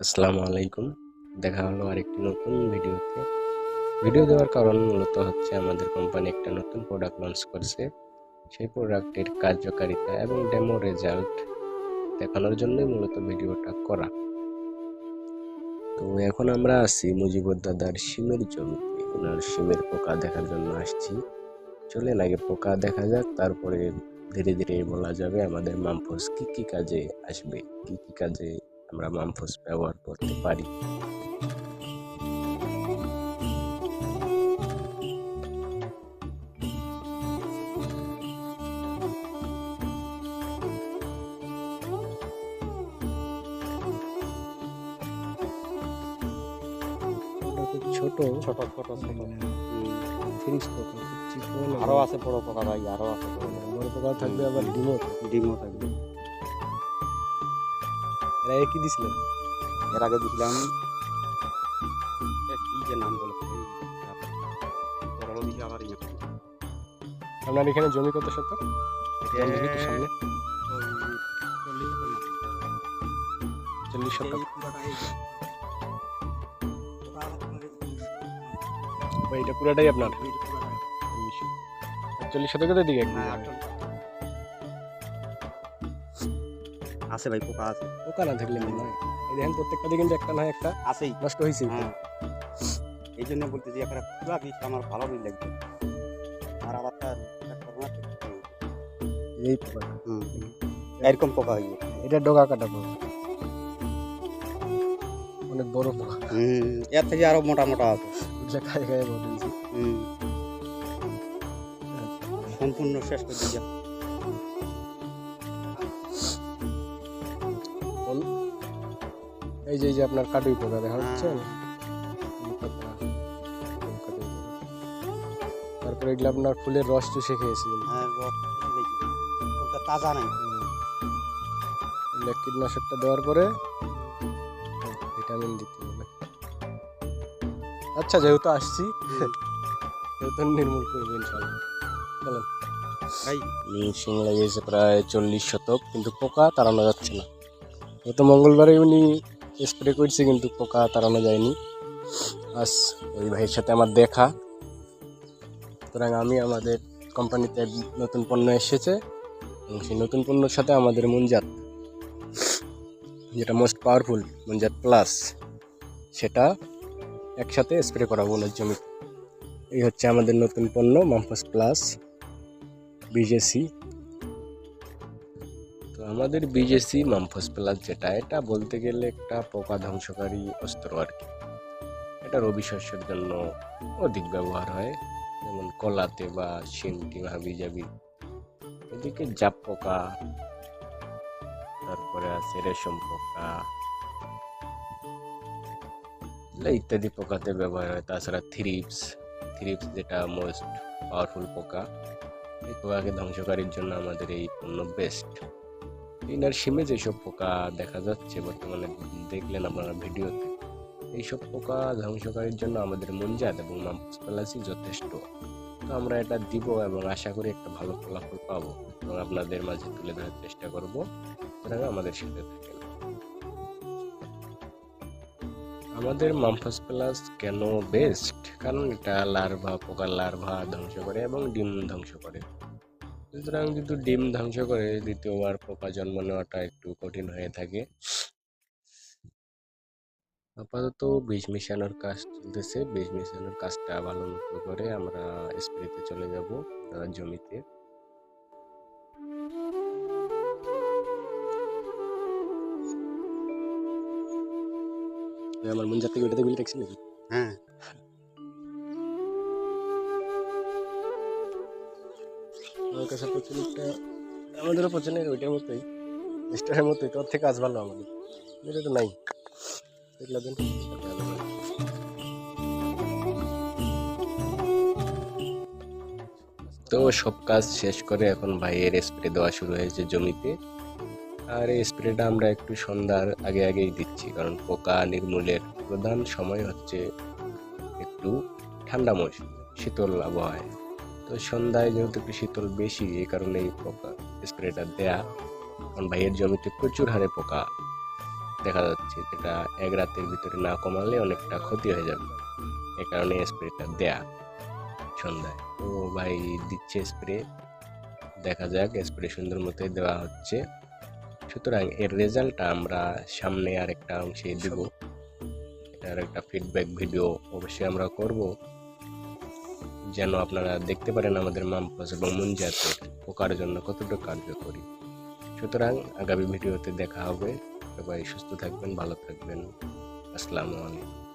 আসসালামু আলাইকুম। দেখা হলো আরেকটি নতুন ভিডিওতে। ভিডিও দেওয়ার কারণ মূলত হচ্ছে আমাদের কোম্পানি একটা নতুন প্রোডাক্ট লঞ্চ করছে। সেই প্রোডাক্টের কার্যকারিতা এবং ডেমো রেজাল্ট দেখানোর জন্যই মূলত ভিডিওটা করা। তো এখন আমরা আছি মুজিবুদ্দাদার সিমের জমিতে। ওনার সিমের পোকা দেখার জন্য আসছি। চলে আগে পোকা দেখা যাক, তারপরে ধীরে ধীরে বলা যাবে আমাদের মামফোস কি কি কাজে আসবে, কি কি কাজে আমরা মামফোস ব্যবহার করতে পারি। ছোট। ছোট ছোট ছোট ফিনিশ পোকা খুব চিকন আরও আছে বড় পোকা ভাই আরও আছে বড় পোকা। বড় পোকা থাকবে আবার ডিমও ডিমও থাকবে। এরা একই দিছিলেন? এর আগে দিছিলাম এ কি যে নাম বলে? বড় দিকে আবার ইয়ে আপনার এখানে জমি কত শত? এটা সামনে। চল্লিশ শতক এটা পুরাটাই আপনার? চল্লিশ চল্লিশ শতকের দিকে? আছে ভাই পোকা আছে। পোকা না থাকলে মনে হয়। এই দেখেন প্রত্যেকটা দিকে কিন্তু একটা না একটা আছেই। নষ্ট হয়েছে হ্যাঁ। এই জন্য বলতে যে একটা পুরা বীজ আমার ভালো বীজ লাগবে। আর আবার তার এই পোকা। হুম। এরকম পোকা হয়ে। এটা ডগা কাটা পোকা। অনেক বড় পোকা। হুম এর থেকে আরও মোটা মোটা আছে। এটা খাই খাই হয়েছে হুম। সম্পূর্ণ শেষ করে দিয়ে এই যে এই যে আপনার কাটুই পোকা দেখা পোকা। তারপরে এগুলো আপনার ফুলের রস চুষে খেয়েছি হ্যাঁ ওটা তাজা নাই। কীটনাশকটা দেওয়ার পরে ভিটামিন দিতে হবে। আচ্ছা যেহেতু আসছি সেহেতু নির্মূল করব ইনশাল্লাহ। চলেন সিং লাগিয়েছে প্রায় চল্লিশ শতক কিন্তু পোকা তাড়ানো যাচ্ছে না। গত মঙ্গলবারে উনি স্প্রে করছি কিন্তু পোকা তাড়ানো যায়নি। আজ ওই ভাইয়ের সাথে আমার দেখা। সুতরাং আমি আমাদের কোম্পানিতে নতুন পণ্য এসেছে এবং সেই নতুন পণ্যর সাথে আমাদের মুনজাত যেটা মোস্ট পাওয়ারফুল মুনজাত প্লাস সেটা একসাথে স্প্রে করাবো ওনার জমি। এই হচ্ছে আমাদের নতুন পণ্য মাম্পাস প্লাস বিজেসি আমাদের বিজেসি মাম্পাস প্লাস যেটা, এটা বলতে গেলে একটা পোকা ধ্বংসকারী অস্ত্র আর কি। এটা রবি শস্যের জন্য অধিক ব্যবহার হয়, যেমন কলাতে বা শিমটি হাবি জাবি এদিকে জাপ পোকা, তারপরে আছে রেশম পোকা ইত্যাদি পোকাতে ব্যবহার হয়। তাছাড়া থ্রিপস থ্রিপস যেটা মোস্ট পাওয়ারফুল পোকা এই পোকাকে ধ্বংসকারীর জন্য আমাদের এই পণ্য বেস্ট ইনার সিমে যেসব পোকা দেখা যাচ্ছে বর্তমানে, দেখলেন আপনারা ভিডিওতে, এইসব পোকা ধ্বংসকারীর জন্য আমাদের মঞ্জাত এবং মাম্পাস যথেষ্ট। তো আমরা এটা দিব এবং আশা করি একটা ভালো ফলাফল পাবো এবং আপনাদের মাঝে তুলে ধরার চেষ্টা করব। সুতরাং আমাদের সাথে থাকেন। আমাদের মাম্পাস প্লাস কেন বেস্ট কারণ এটা লার্ভা, পোকার লার্ভা ধ্বংস করে এবং ডিম ধ্বংস করে। সুতরাং যদি ডিম ধ্বংস করে দ্বিতীয়বার পোকা জন্ম নেওয়াটা একটু কঠিন হয়ে থাকে। আপাতত বীজ মিশানোর কাজ চলতেছে। বীজ মিশানোর কাজটা ভালো মতো করে আমরা স্প্রেতে চলে যাব জমিতে। আমার মন যাতে ওইটাতে গুলি দেখছি নাকি? আমার কাছে প্রচুরটা আমাদেরও পছন্দের ওইটার মতোই। স্টারের মতোই, তোর থেকে আজ ভালো আমাদের। এটা তো নাই। এগুলো তো সব কাজ শেষ করে এখন ভাইয়ের স্প্রে দেওয়া শুরু হয়েছে জমিতে। আর এই স্প্রেটা আমরা একটু সন্ধ্যার আগে আগেই দিচ্ছি, কারণ পোকা, নির্মূলের প্রধান সময় হচ্ছে একটু ঠান্ডা মৌসুম, শীতল আবহাওয়ায়। তো সন্ধ্যায় যেহেতু একটু শীতল বেশি, এই কারণে এই পোকা স্প্রেটা দেয়া। কারণ ভাইয়ের জমিতে প্রচুর হারে পোকা দেখা যাচ্ছে, যেটা এক রাতের ভিতরে না কমালে অনেকটা ক্ষতি হয়ে যাবে। এ কারণে স্প্রেটা দেয়া সন্ধ্যায়। তো ভাই দিচ্ছে স্প্রে। দেখা যাক, স্প্রে সুন্দর মতোই দেওয়া হচ্ছে। সুতরাং এর রেজাল্টটা আমরা সামনে আরেকটা অংশে দিব। এটার একটা ফিডব্যাক ভিডিও অবশ্যই আমরা করব। যেন আপনারা দেখতে পারেন আমাদের মামপাস এবং মুঞ্জাতের পোকার জন্য কতটা কার্যকরী। সুতরাং আগামী ভিডিওতে দেখা হবে। সবাই সুস্থ থাকবেন, ভালো থাকবেন। আসসালামু আলাইকুম।